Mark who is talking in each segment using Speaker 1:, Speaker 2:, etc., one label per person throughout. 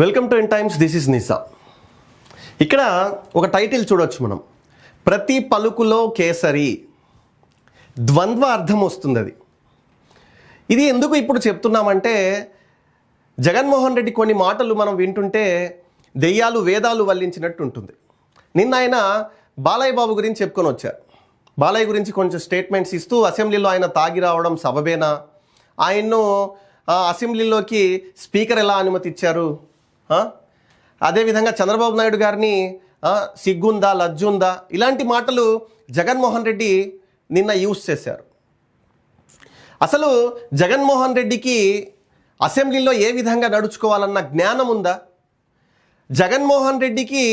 Speaker 1: Welcome to in times this is Nisa ఇక్కడ ఒక title చూడొచ్చు మనం. ప్రతి పలుకులో కేసరి ద్వంద్వ అర్థం వస్తుంది అది ఇది ఎందుకు ఇప్పుడు చెప్తున్నామంటే జగన్మోహన్ రెడ్డి కొన్ని మాటలు మనం వింటుంటే దెయ్యాలు వేదాలు వల్లించినట్టు ఉంటుంది. నిన్న ఆయన బాలయ్య బాబు గురించి చెప్పుకొని వచ్చారు. బాలయ్య గురించి కొంచెం స్టేట్మెంట్స్ ఇస్తూ అసెంబ్లీలో ఆయన తాగి రావడం సబబేనా? ఆయన్ను అసెంబ్లీలోకి స్పీకర్ ఎలా అనుమతి ఇచ్చారు అదేవిధంగా చంద్రబాబు నాయుడు గారిని సిగ్గుందా లజ్జుందా ఇలాంటి మాటలు జగన్మోహన్ రెడ్డి నిన్న యూస్ చేశారు. అసలు జగన్మోహన్ రెడ్డికి అసెంబ్లీలో ఏ విధంగా నడుచుకోవాలన్న జ్ఞానం ఉందా జగన్మోహన్ రెడ్డికి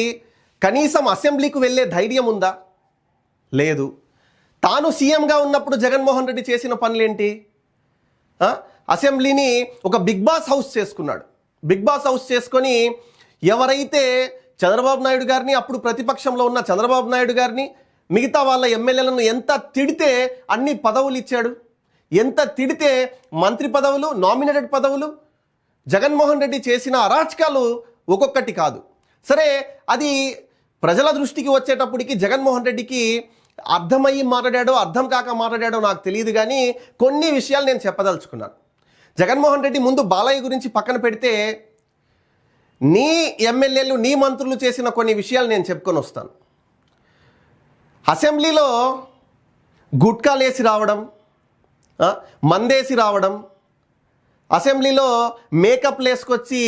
Speaker 1: కనీసం అసెంబ్లీకి వెళ్ళే ధైర్యం ఉందా లేదు. తాను సీఎంగా ఉన్నప్పుడు జగన్మోహన్ రెడ్డి చేసిన పనులేంటి? అసెంబ్లీని ఒక బిగ్ బాస్ హౌస్ చేసుకున్నాడు. బిగ్ బాస్ హౌస్ చేసుకొని ఎవరైతే చంద్రబాబు నాయుడు గారిని అప్పుడు ప్రతిపక్షంలో ఉన్న చంద్రబాబు నాయుడు గారిని మిగతా వాళ్ళ ఎమ్మెల్యేలను ఎంత తిడితే అన్ని పదవులు ఇచ్చాడు? ఎంత తిడితే మంత్రి పదవులు నామినేటెడ్ పదవులు? జగన్మోహన్ రెడ్డి చేసిన అరాచకాలు ఒక్కొక్కటి కాదు. సరే అది ప్రజల దృష్టికి వచ్చేటప్పటికి జగన్మోహన్ రెడ్డికి అర్థమయ్యి మాట్లాడాడో అర్థం కాక మాట్లాడాడో నాకు తెలియదు కానీ కొన్ని విషయాలు నేను చెప్పదలుచుకున్నాను. జగన్మోహన్ రెడ్డి ముందు బాలయ్య గురించి పక్కన పెడితే నీ ఎమ్మెల్యేలు నీ మంత్రులు చేసిన కొన్ని విషయాలు నేను చెప్పుకొని వస్తాను. అసెంబ్లీలో గుట్కాలేసి రావడం మందేసి రావడం అసెంబ్లీలో మేకప్ లేసుకొచ్చి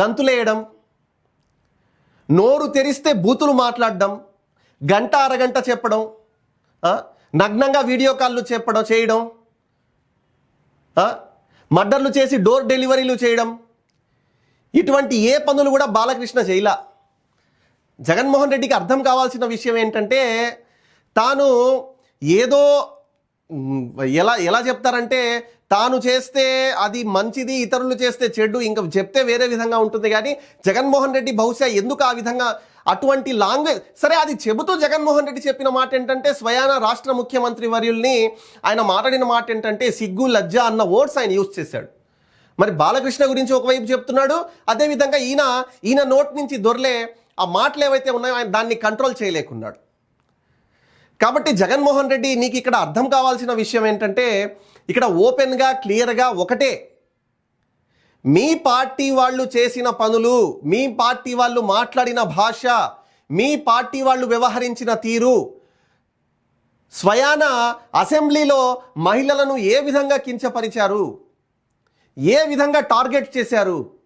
Speaker 1: గంతులేయడం నోరు తెరిస్తే బూతులు మాట్లాడడం గంట అరగంట చెప్పడం నగ్నంగా వీడియో కాల్లు చెప్పడం చేయడం మర్డర్లు చేసి డోర్ డెలివరీలు చేయడం. ఇటువంటి ఏ పనులు కూడా బాలకృష్ణ చేయలా. జగన్మోహన్ రెడ్డికి అర్థం కావాల్సిన విషయం ఏంటంటే తాను ఏదో ఎలా ఎలా చెప్తారంటే తాను చేస్తే అది మంచిది ఇతరులు చేస్తే చెడు ఇంకా చెప్తే వేరే విధంగా ఉంటుంది. కానీ జగన్మోహన్ రెడ్డి బహుశా ఎందుకు ఆ విధంగా అటువంటి లాంగ్వేజ్ సరే అది చెబుతూ జగన్మోహన్ రెడ్డి చెప్పిన మాట ఏంటంటే స్వయాన రాష్ట్ర ముఖ్యమంత్రి వర్యుల్ని ఆయన మాట్లాడిన మాట ఏంటంటే సిగ్గు లజ్జ అన్న వర్డ్స్ ఆయన యూజ్ చేశాడు. మరి బాలకృష్ణ గురించి ఒకవైపు చెప్తున్నాడు అదేవిధంగా ఈయన ఈయన నోట్ నుంచి దొరలే ఆ మాటలు ఏవైతే ఉన్నాయో ఆయన దాన్ని కంట్రోల్ చేయలేకున్నాడు. కాబట్టి జగన్మోహన్ రెడ్డి నీకు ఇక్కడ అర్థం కావాల్సిన విషయం ఏంటంటే ఇక్కడ ఓపెన్గా క్లియర్గా ఒకటే మీ పార్టీ వాళ్ళు చేసిన పనులు మీ పార్టీ వాళ్ళు మాట్లాడిన భాష మీ పార్టీ వాళ్ళు వ్యవహరించిన తీరు. స్వయాన అసెంబ్లీలో మహిళలను ఏ విధంగా కించపరిచారు? ఏ విధంగా టార్గెట్ చేశారు?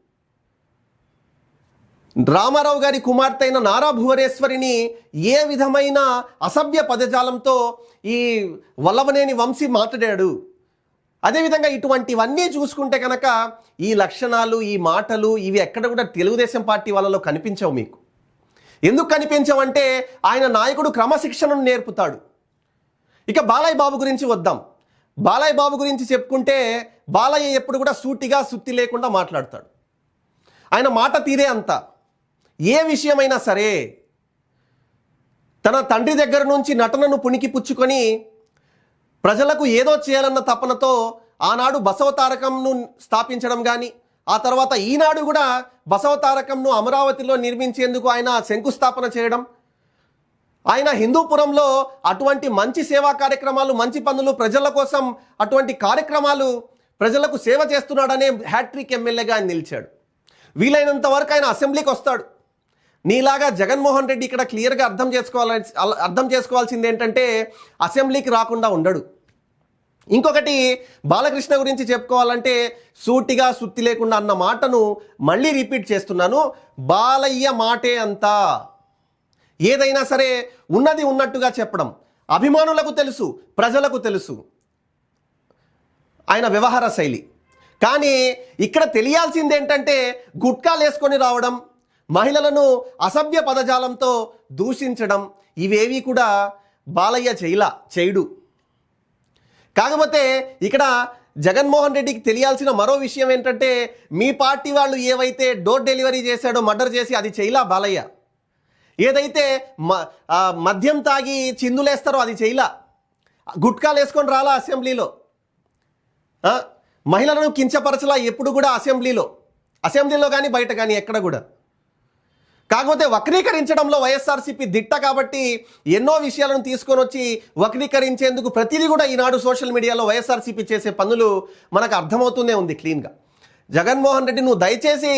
Speaker 1: రామారావు గారి కుమార్తె అయిన నారా భువనేశ్వరిని ఏ విధమైన అసభ్య పదజాలంతో ఈ వల్లభనేని వంశీ మాట్లాడాడు? అదేవిధంగా ఇటువంటివన్నీ చూసుకుంటే కనుక ఈ లక్షణాలు ఈ మాటలు ఇవి ఎక్కడ కూడా తెలుగుదేశం పార్టీ వాళ్ళలో కనిపించవు మీకు. ఎందుకు కనిపించవంటే ఆయన నాయకుడు క్రమశిక్షణను నేర్పుతాడు. ఇక బాలయ్య బాబు గురించి వద్దాం. బాలయ్య బాబు గురించి చెప్పుకుంటే బాలయ్య ఎప్పుడు కూడా సూటిగా సుత్తి లేకుండా మాట్లాడతాడు. ఆయన మాట తీరే అంత. ఏ విషయమైనా సరే తన తండ్రి దగ్గర నుంచి నటనను పుణికి పుచ్చుకొని ప్రజలకు ఏదో చేయాలన్న తపనతో ఆనాడు బసవతారకంను స్థాపించడం కానీ ఆ తర్వాత ఈనాడు కూడా బసవతారకంను అమరావతిలో నిర్మించేందుకు ఆయన శంకుస్థాపన చేయడం ఆయన హిందూపురంలో అటువంటి మంచి సేవా కార్యక్రమాలు మంచి పనులు ప్రజల కోసం అటువంటి కార్యక్రమాలు ప్రజలకు సేవ చేస్తున్నాడనే హ్యాట్రిక్ ఎమ్మెల్యేగా ఆయన నిలిచాడు. వీలైనంత వరకు ఆయన అసెంబ్లీకి వస్తాడు. నీలాగా జగన్మోహన్ రెడ్డి ఇక్కడ క్లియర్గా అర్థం చేసుకోవాలి అర్థం చేసుకోవాల్సింది ఏంటంటే అసెంబ్లీకి రాకుండా ఉండడు. ఇంకొకటి బాలకృష్ణ గురించి చెప్పుకోవాలంటే సూటిగా సుత్తి లేకుండా అన్న మాటను మళ్ళీ రిపీట్ చేస్తున్నాను. బాలయ్య మాటే అంతా. ఏదైనా సరే ఉన్నది ఉన్నట్టుగా చెప్పడం. అభిమానులకు తెలుసు ప్రజలకు తెలుసు. ఆయన వ్యవహార శైలి. కానీ ఇక్కడ తెలియాల్సింది ఏంటంటే గుట్కాలు వేసుకొని రావడం మహిళలను అసభ్య పదజాలంతో దూషించడం ఇవేవి కూడా బాలయ్య చేయలా చేయడు. కాకపోతే ఇక్కడ జగన్మోహన్ రెడ్డికి తెలియాల్సిన మరో విషయం ఏంటంటే మీ పార్టీ వాళ్ళు ఏవైతే డోర్ డెలివరీ చేశాడో మర్డర్ చేసి అది చేయలా బాలయ్య? ఏదైతే మ మద్యం తాగి చిందులేస్తారో అది చేయలా? గుట్కాలు వేసుకొని రాలా అసెంబ్లీలో? మహిళలను కించపరచలా ఎప్పుడు కూడా అసెంబ్లీలో? అసెంబ్లీలో కానీ బయట కానీ ఎక్కడ కూడా? కాకపోతే వక్రీకరించడంలో వైఎస్ఆర్సీపీ దిట్ట కాబట్టి ఎన్నో విషయాలను తీసుకొని వచ్చి వక్రీకరించేందుకు ప్రతిదీ కూడా ఈనాడు సోషల్ మీడియాలో వైఎస్ఆర్సీపీ చేసే పనులు మనకు అర్థమవుతూనే ఉంది క్లీన్గా. జగన్మోహన్ రెడ్డి నువ్వు దయచేసి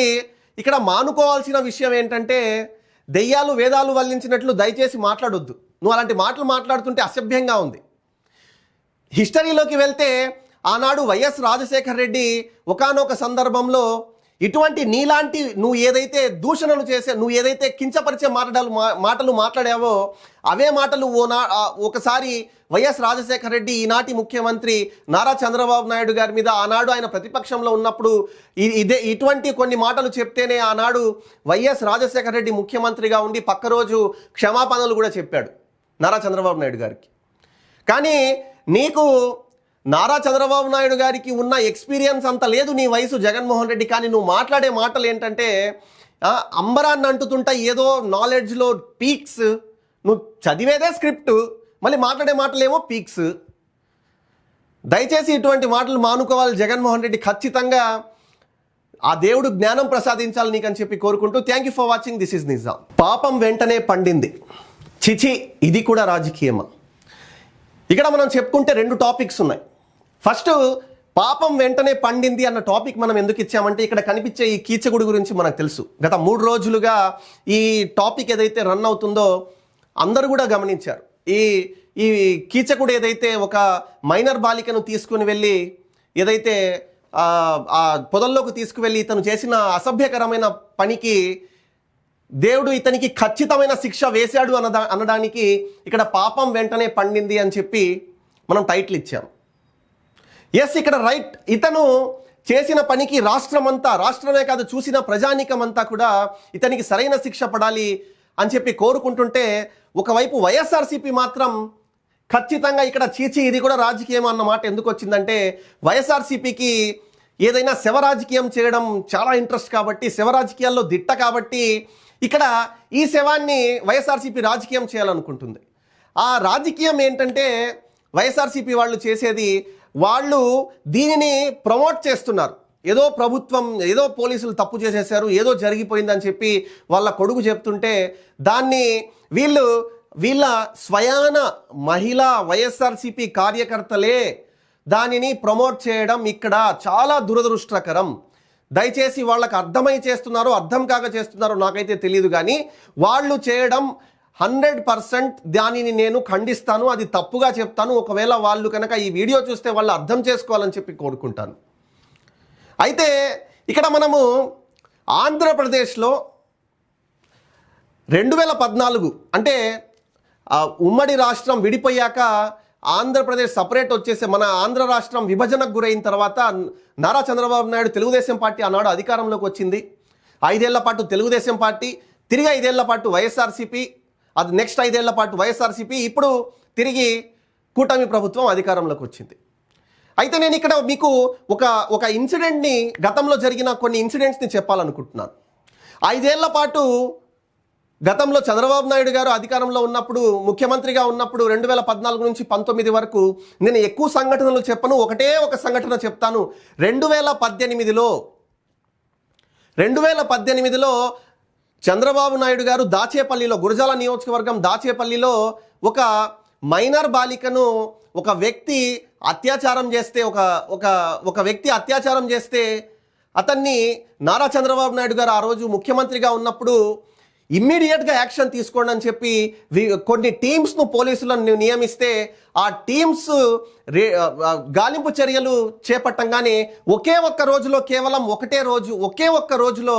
Speaker 1: ఇక్కడ మానుకోవాల్సిన విషయం ఏంటంటే దెయ్యాలు వేదాలు వల్లించినట్లు దయచేసి మాట్లాడొద్దు. నువ్వు అలాంటి మాటలు మాట్లాడుతుంటే అసభ్యంగా ఉంది. హిస్టరీలోకి వెళ్తే ఆనాడు వైఎస్ రాజశేఖర్ రెడ్డి ఒకానొక సందర్భంలో ఇటువంటి నీలాంటి నువ్వు ఏదైతే దూషణలు చేసే నువ్వు ఏదైతే కించపరిచే మాటలు మా- మాటలు మాట్లాడావో అవే మాటలు ఓ నా ఒకసారి వైఎస్ రాజశేఖర రెడ్డి ఈనాటి ముఖ్యమంత్రి నారా చంద్రబాబు నాయుడు గారి మీద ఆనాడు ఆయన ప్రతిపక్షంలో ఉన్నప్పుడు ఇదే ఇటువంటి కొన్ని మాటలు చెప్తేనే ఆనాడు వైఎస్ రాజశేఖర రెడ్డి ముఖ్యమంత్రిగా ఉండి పక్క రోజు క్షమాపణలు కూడా చెప్పాడు నారా చంద్రబాబు నాయుడు గారికి. కానీ నీకు నారా చంద్రబాబు నాయుడు గారికి ఉన్న ఎక్స్పీరియన్స్ అంత లేదు నీ వయసు జగన్మోహన్ రెడ్డి. కానీ నువ్వు మాట్లాడే మాటలు ఏంటంటే అంబరాన్ని అంటుతుంటా ఏదో నాలెడ్జ్లో పీక్స్ నువ్వు చదివేదే స్క్రిప్ట్ మళ్ళీ మాట్లాడే మాటలేమో పీక్స్ దయచేసి ఇటువంటి మాటలు మానుకోవాలి జగన్మోహన్ రెడ్డి. ఖచ్చితంగా ఆ దేవుడు జ్ఞానం ప్రసాదించాలి నీకని చెప్పి కోరుకుంటూ thank you for watching this is Nizam పాపం వెంటనే పండింది. చిచి ఇది కూడా రాజకీయమా? ఇక్కడ మనం చెప్పుకుంటే రెండు టాపిక్స్ ఉన్నాయి. ఫస్ట్ పాపం వెంటనే పండింది అన్న టాపిక్ మనం ఎందుకు ఇచ్చామంటే ఇక్కడ కనిపించే ఈ కీచకుడు గురించి మనకు తెలుసు. గత మూడు రోజులుగా ఈ టాపిక్ ఏదైతే రన్ అవుతుందో అందరూ కూడా గమనించారు. ఈ ఈ కీచకుడు ఏదైతే ఒక మైనర్ బాలికను తీసుకుని వెళ్ళి ఏదైతే ఆ, పొదల్లోకి తీసుకువెళ్ళి ఇతను చేసిన అసభ్యకరమైన పనికి దేవుడు ఇతనికి ఖచ్చితమైన శిక్ష వేశాడు అన్నదా అనడానికి ఇక్కడ పాపం వెంటనే పండింది అని చెప్పి మనం టైటిల్ ఇచ్చాం ఎస్ ఇక్కడ రైట్ ఇతను చేసిన పనికి రాష్ట్రమంతా రాష్ట్రమే కాదు చూసిన ప్రజానీకమంతా కూడా ఇతనికి సరైన శిక్ష పడాలి అని చెప్పి కోరుకుంటుంటే ఒకవైపు వైఎస్ఆర్సీపీ మాత్రం ఖచ్చితంగా ఇక్కడ చీచి ఇది కూడా రాజకీయం అన్నమాట ఎందుకు వచ్చిందంటే వైఎస్ఆర్సీపీకి ఏదైనా శవ రాజకీయం చేయడం చాలా ఇంట్రెస్ట్ కాబట్టి శవ రాజకీయాల్లో దిట్ట కాబట్టి ఇక్కడ ఈ శవాన్ని వైఎస్ఆర్సీపీ రాజకీయం చేయాలనుకుంటుంది. ఆ రాజకీయం ఏంటంటే వైఎస్ఆర్సీపీ వాళ్ళు చేసేది వాళ్ళు దీనిని ప్రమోట్ చేస్తున్నారు. ఏదో ప్రభుత్వం ఏదో పోలీసులు తప్పు చేసేసారు ఏదో జరిగిపోయిందని చెప్పి వాళ్ళ కొడుకు చెప్తుంటే దాన్ని వీళ్ళు వీళ్ళ స్వయాన మహిళా వైఎస్ఆర్సీపీ కార్యకర్తలే దానిని ప్రమోట్ చేయడం ఇక్కడ చాలా దురదృష్టకరం. దయచేసి వాళ్ళకి అర్థమై చేస్తున్నారో అర్థం కాక చేస్తున్నారో నాకైతే తెలియదు కానీ వాళ్ళు చేయడం హండ్రెడ్ పర్సెంట్ దానిని నేను ఖండిస్తాను అది తప్పుగా చెప్తాను. ఒకవేళ వాళ్ళు కనుక ఈ వీడియో చూస్తే వాళ్ళు అర్థం చేసుకోవాలని చెప్పి కోరుకుంటాను. అయితే ఇక్కడ మనము ఆంధ్రప్రదేశ్లో రెండు వేల పద్నాలుగు అంటే ఉమ్మడి రాష్ట్రం విడిపోయాక ఆంధ్రప్రదేశ్ సపరేట్ వచ్చేసి మన ఆంధ్ర రాష్ట్రం విభజనకు గురైన తర్వాత నారా చంద్రబాబు నాయుడు తెలుగుదేశం పార్టీ ఆనాడు అధికారంలోకి వచ్చింది. ఐదేళ్ళ పాటు తెలుగుదేశం పార్టీ తిరిగి ఐదేళ్ళ పాటు వైఎస్ఆర్సీపీ అది నెక్స్ట్ ఐదేళ్ళ పాటు వైఎస్ఆర్సీపీ ఇప్పుడు తిరిగి కూటమి ప్రభుత్వం అధికారంలోకి వచ్చింది. అయితే నేను ఇక్కడ మీకు ఒక ఒక ఇన్సిడెంట్ని గతంలో జరిగిన కొన్ని ఇన్సిడెంట్స్ని చెప్పాలనుకుంటున్నాను. ఐదేళ్ళ పాటు గతంలో చంద్రబాబు నాయుడు గారు అధికారంలో ఉన్నప్పుడు ముఖ్యమంత్రిగా ఉన్నప్పుడు రెండు వేల పద్నాలుగు నుంచి పంతొమ్మిది వరకు నేను ఎక్కువ సంఘటనలు చెప్పను ఒకటే ఒక సంఘటన చెప్తాను. రెండు వేల పద్దెనిమిదిలో రెండు వేల పద్దెనిమిదిలో చంద్రబాబు నాయుడు గారు దాచేపల్లిలో గురజాల నియోజకవర్గం దాచేపల్లిలో ఒక మైనర్ బాలికను ఒక వ్యక్తి అత్యాచారం చేస్తే ఒక ఒక ఒక వ్యక్తి అత్యాచారం చేస్తే అతన్ని నారా చంద్రబాబు నాయుడు గారు ఆ రోజు ముఖ్యమంత్రిగా ఉన్నప్పుడు ఇమ్మీడియట్గా యాక్షన్ తీసుకోండి అని చెప్పి కొన్ని టీమ్స్ను పోలీసులను నియమిస్తే ఆ టీమ్స్ రే గాలింపు చర్యలు చేపట్టంగానే ఒకే ఒక్క రోజులో కేవలం ఒకటే రోజు ఒకే ఒక్క రోజులో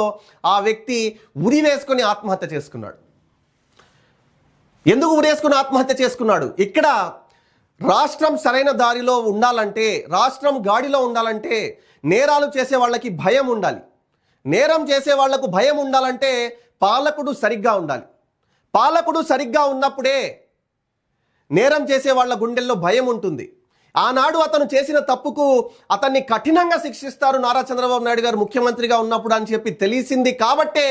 Speaker 1: ఆ వ్యక్తి ఉరి వేసుకొని ఆత్మహత్య చేసుకున్నాడు. ఎందుకు ఉరేసుకుని ఆత్మహత్య చేసుకున్నాడు? ఇక్కడ రాష్ట్రం సరైన దారిలో ఉండాలంటే రాష్ట్రం గాడిలో ఉండాలంటే నేరాలు చేసే వాళ్ళకి భయం ఉండాలి. నేరం చేసే వాళ్ళకు భయం ఉండాలంటే పాలకుడు సరిగ్గా ఉండాలి. పాలకుడు సరిగ్గా ఉన్నప్పుడే నేరం చేసే వాళ్ళ గుండెల్లో భయం ఉంటుంది. ఆనాడు అతను చేసిన తప్పుకు అతన్ని కఠినంగా శిక్షిస్తారు నారా చంద్రబాబు నాయుడు గారు ముఖ్యమంత్రిగా ఉన్నప్పుడు అని చెప్పి తెలిసింది కాబట్టే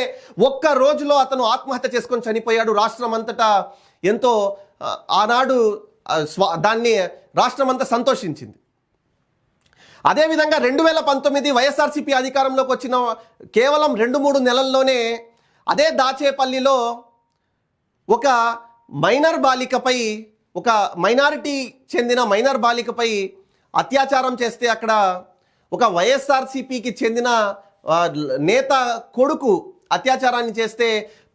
Speaker 1: ఒక్క రోజులో అతను ఆత్మహత్య చేసుకొని చనిపోయాడు. రాష్ట్రం అంతటా ఎంతో ఆనాడు స్వా స్వ దాన్ని రాష్ట్రం అంతా సంతోషించింది. అదేవిధంగా రెండు వేల పంతొమ్మిది వైఎస్ఆర్సీపీ అధికారంలోకి వచ్చిన కేవలం రెండు మూడు నెలల్లోనే అదే దాచేపల్లిలో ఒక మైనర్ బాలికపై ఒక మైనారిటీ చెందిన మైనర్ బాలికపై అత్యాచారం చేస్తే అక్కడ ఒక వైఎస్ఆర్సీపీకి చెందిన నేత కొడుకు అత్యాచారాన్ని చేస్తే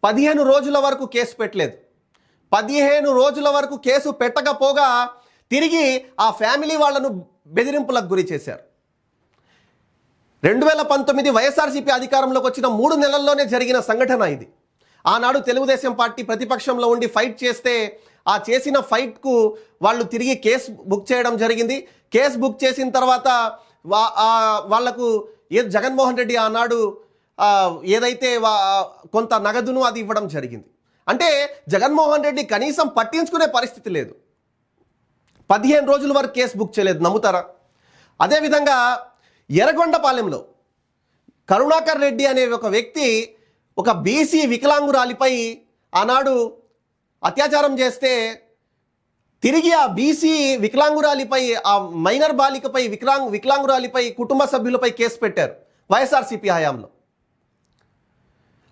Speaker 1: పదిహేను రోజుల వరకు కేసు పెట్టలేదు. పదిహేను రోజుల వరకు కేసు పెట్టకపోగా తిరిగి ఆ ఫ్యామిలీ వాళ్ళను బెదిరింపులకు గురి చేశారు. రెండు వేల పంతొమ్మిది వైఎస్ఆర్సీపీ అధికారంలోకి వచ్చిన మూడు నెలల్లోనే జరిగిన సంఘటన ఇది. ఆనాడు తెలుగుదేశం పార్టీ ప్రతిపక్షంలో ఉండి ఫైట్ చేస్తే ఆ చేసిన ఫైట్కు వాళ్ళు తిరిగి కేసు బుక్ చేయడం జరిగింది. కేసు బుక్ చేసిన తర్వాత వా- వాళ్ళకు ఏ జగన్మోహన్ రెడ్డి ఆనాడు ఏదైతే వా- కొంత నగదును అది ఇవ్వడం జరిగింది. అంటే జగన్మోహన్ రెడ్డి కనీసం పట్టించుకునే పరిస్థితి లేదు. పదిహేను రోజుల వరకు కేసు బుక్ చేయలేదు నమ్ముతారా? అదేవిధంగా ఎర్రగొండపాలెంలో కరుణాకర్ రెడ్డి అనే ఒక వ్యక్తి ఒక బీసీ వికలాంగురాలిపై ఆనాడు అత్యాచారం చేస్తే తిరిగి ఆ బీసీ వికలాంగురాలిపై ఆ మైనర్ బాలికపై వికలాంగ్ వికలాంగురాలిపై కుటుంబ సభ్యులపై కేసు పెట్టారు వైఎస్ఆర్సీపీ హయాంలో.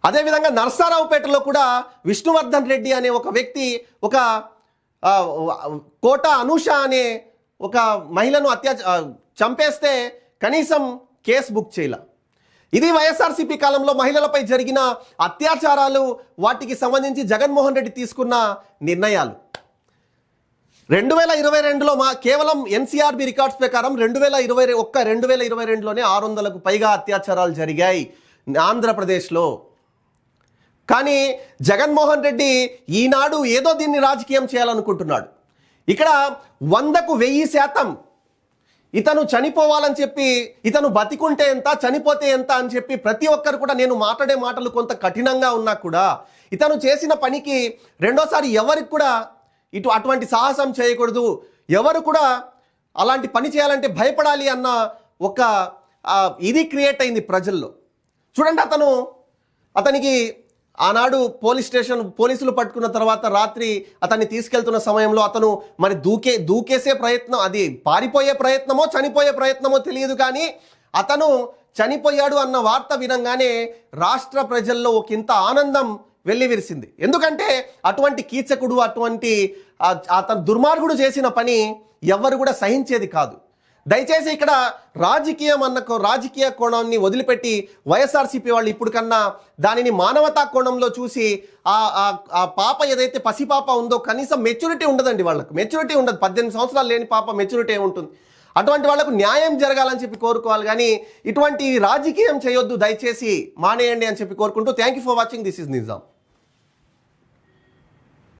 Speaker 1: అదేవిధంగా నర్సారావుపేటలో కూడా విష్ణువర్ధన్ రెడ్డి అనే ఒక వ్యక్తి ఒక కోట అనూష అనే ఒక మహిళను అత్యాచ చంపేస్తే కనీసం కేసు బుక్ చేయాల. ఇది వైఎస్ఆర్సీపీ కాలంలో మహిళలపై జరిగిన అత్యాచారాలు వాటికి సంబంధించి జగన్మోహన్ రెడ్డి తీసుకున్న నిర్ణయాలు. రెండు వేల ఇరవై రెండులో మా కేవలం ఎన్సీఆర్బి రికార్డ్స్ ప్రకారం రెండు వేల ఇరవై ఒక్క రెండు వేల ఇరవై రెండులోనే ఆరు వందలకు పైగా అత్యాచారాలు జరిగాయి. ఆంధ్రప్రదేశ్లో కానీ జగన్మోహన్ రెడ్డి ఈనాడు ఏదో దీన్ని రాజకీయం చేయాలనుకుంటున్నాడు. ఇక్కడ వందకు వెయ్యి శాతం ఇతను చనిపోవాలని చెప్పి ఇతను బతికుంటే ఎంత చనిపోతే ఎంత అని చెప్పి ప్రతి ఒక్కరు కూడా నేను మాట్లాడే మాటలు కొంత కఠినంగా ఉన్నా కూడా ఇతను చేసిన పనికి రెండోసారి ఎవరికి కూడా ఇటు అటువంటి సాహసం చేయకూడదు. ఎవరు కూడా అలాంటి పని చేయాలంటే భయపడాలి అన్న ఒక ఇది క్రియేట్ అయింది ప్రజల్లో. చూడండి అతను అతనికి ఆనాడు పోలీస్ స్టేషన్ పోలీసులు పట్టుకున్న తర్వాత రాత్రి అతన్ని తీసుకెళ్తున్న సమయంలో అతను మరి దూకే దూకేసే ప్రయత్నం అది పారిపోయే ప్రయత్నమో చనిపోయే ప్రయత్నమో తెలియదు కానీ అతను చనిపోయాడు అన్న వార్త వినంగానే రాష్ట్ర ప్రజల్లో ఒక ఇంత ఆనందం వెల్లివిరిసింది. ఎందుకంటే అటువంటి కీచకుడు అటువంటి అతను దుర్మార్గుడు చేసిన పని ఎవ్వరు కూడా సహించేది కాదు. దయచేసి ఇక్కడ రాజకీయం అన్న రాజకీయ కోణాన్ని వదిలిపెట్టి వైఎస్ఆర్సీపీ వాళ్ళు ఇప్పుడు కన్నా దానిని మానవతా కోణంలో చూసి ఆ ఆ- పాప ఏదైతే పసిపాప ఉందో కనీసం మెచ్యూరిటీ ఉండదండి వాళ్ళకు. మెచ్యూరిటీ ఉండదు. పద్దెనిమిది సంవత్సరాలు లేని పాప మెచ్యూరిటీ ఏముంటుంది? అటువంటి వాళ్ళకు న్యాయం జరగాలని చెప్పి కోరుకోవాలి కానీ ఇటువంటి రాజకీయం చేయొద్దు. దయచేసి మానేయండి అని చెప్పి కోరుకుంటూ thank you for watching. This is Nizam.